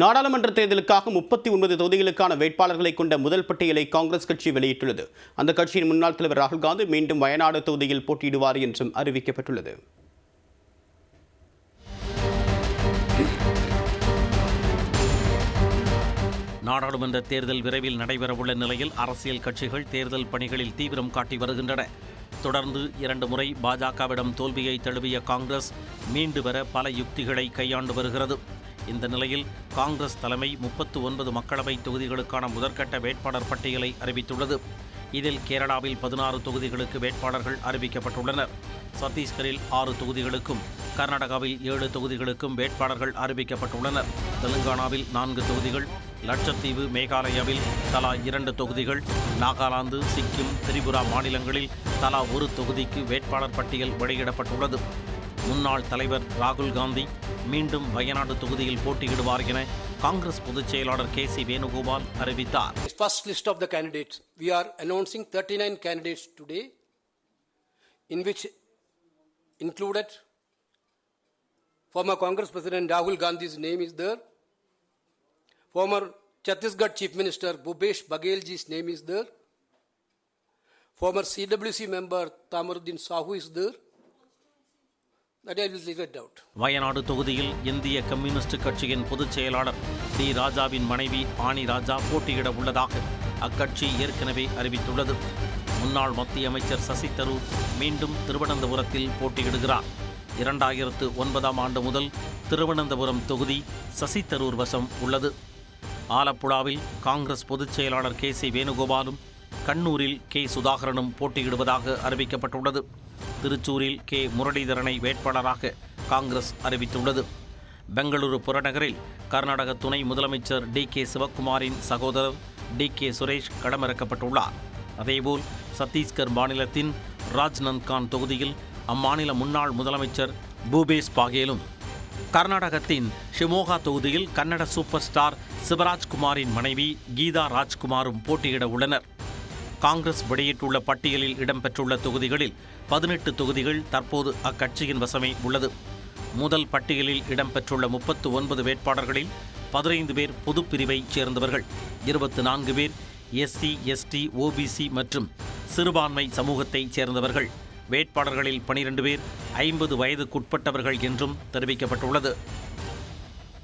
நாடாளுமன்ற தேர்தலுக்காக முப்பத்தி ஒன்பது தொகுதிகளுக்கான வேட்பாளர்களை கொண்ட முதல் பட்டியலை காங்கிரஸ் கட்சி வெளியிட்டுள்ளது. அந்த கட்சியின் முன்னாள் தலைவர் ராகுல் காந்தி மீண்டும் வயநாடு தொகுதியில் போட்டியிடுவார் என்றும் அறிவிக்கப்பட்டுள்ளது. நாடாளுமன்ற தேர்தல் விரைவில் நடைபெறவுள்ள நிலையில் அரசியல் கட்சிகள் தேர்தல் பணிகளில் தீவிரம் காட்டி வருகின்றன. தொடர்ந்து இரண்டு முறை பாஜகவிடம் தோல்வியை தழுவிய காங்கிரஸ் மீண்டு வர பல யுக்திகளை கையாண்டு வருகிறது. இந்த நிலையில் காங்கிரஸ் தலைமை முப்பத்து ஒன்பது மக்களவை தொகுதிகளுக்கான முதற்கட்ட வேட்பாளர் பட்டியலை அறிவித்துள்ளது. இதில் கேரளாவில் பதினாறு தொகுதிகளுக்கு வேட்பாளர்கள் அறிவிக்கப்பட்டுள்ளனர். சத்தீஸ்கரில் ஆறு தொகுதிகளுக்கும் கர்நாடகாவில் ஏழு தொகுதிகளுக்கும் வேட்பாளர்கள் அறிவிக்கப்பட்டுள்ளனர். தெலுங்கானாவில் நான்கு தொகுதிகள் லட்சத்தீவு மேகாலயாவில் தலா இரண்டு தொகுதிகள் நாகாலாந்து சிக்கிம் திரிபுரா மாநிலங்களில் தலா ஒரு தொகுதிக்கு வேட்பாளர் பட்டியல் வெளியிடப்பட்டுள்ளது. முன்னாள் தலைவர் ராகுல் காந்தி மீண்டும் வயநாடு தொகுதியில் போட்டியிடுவார் என காங்கிரஸ் பொதுச் செயலாளர் கே சி வேணுகோபால் அறிவித்தார் First list of the candidates. We are announcing 39 candidates today, in which included former Congress President Rahul Gandhi's name is there, former Chhattisgarh Chief Minister Bhupesh Bagelji's name is there, former CWC member Tamaruddin Sahu is there. Wayanad தொகுதியில் இந்திய communist கட்சியின் பொதுச் செயலாளர் D ராஜாவின் மனைவி ஆனி ராஜா போட்டியிட உள்ளதாக அக்கட்சி ஏற்கனவே அறிவித்துள்ளது. முன்னாள் மத்திய அமைச்சர் சசி தரூர் மீண்டும் திருவனந்தபுரத்தில் போட்டியிடுகிறார். இரண்டாயிரத்து ஒன்பதாம் ஆண்டு முதல் திருவனந்தபுரம் தொகுதி சசி தரூர் வசம் உள்ளது. ஆலப்புழாவில் காங்கிரஸ் பொதுச் செயலாளர் கே சி வேணுகோபாலும் கண்ணூரில் கே. சுதாகரனும் போட்டியிடுவதாக அறிவிக்கப்பட்டுள்ளது. திருச்சூரில் கே. முரளிதரனை வேட்பாளராக காங்கிரஸ் அறிவித்துள்ளது. பெங்களூரு புறநகரில் கர்நாடக துணை முதலமைச்சர் டி. கே. சிவக்குமாரின் சகோதரர் டி. கே. சுரேஷ் களமிறக்கப்பட்டுள்ளார். அதேபோல் சத்தீஸ்கர் மாநிலத்தின் ராஜ்நந்த்கான் தொகுதியில் அம்மாநில முன்னாள் முதலமைச்சர் பூபேஷ் பாகேலும் கர்நாடகத்தின் ஷிமோகா தொகுதியில் கன்னட சூப்பர் ஸ்டார் சிவராஜ்குமாரின் மனைவி கீதா ராஜ்குமாரும் போட்டியிட உள்ளனர். காங்கிரஸ் வெளியிட்டுள்ள பட்டியலில் இடம்பெற்றுள்ள தொகுதிகளில் பதினெட்டு தொகுதிகள் தற்போது அக்கட்சியின் வசமே உள்ளது. முதல் பட்டியலில் இடம்பெற்றுள்ள முப்பத்து ஒன்பது வேட்பாளர்களில் பதினைந்து பேர் பொதுப்பிரிவைச் சேர்ந்தவர்கள். இருபத்து நான்கு பேர் எஸ்சி எஸ்டி ஓபிசி மற்றும் சிறுபான்மை சமூகத்தைச் சேர்ந்தவர்கள். வேட்பாளர்களில் பனிரெண்டு பேர் ஐம்பது வயதுக்குட்பட்டவர்கள் என்றும் தெரிவிக்கப்பட்டுள்ளது.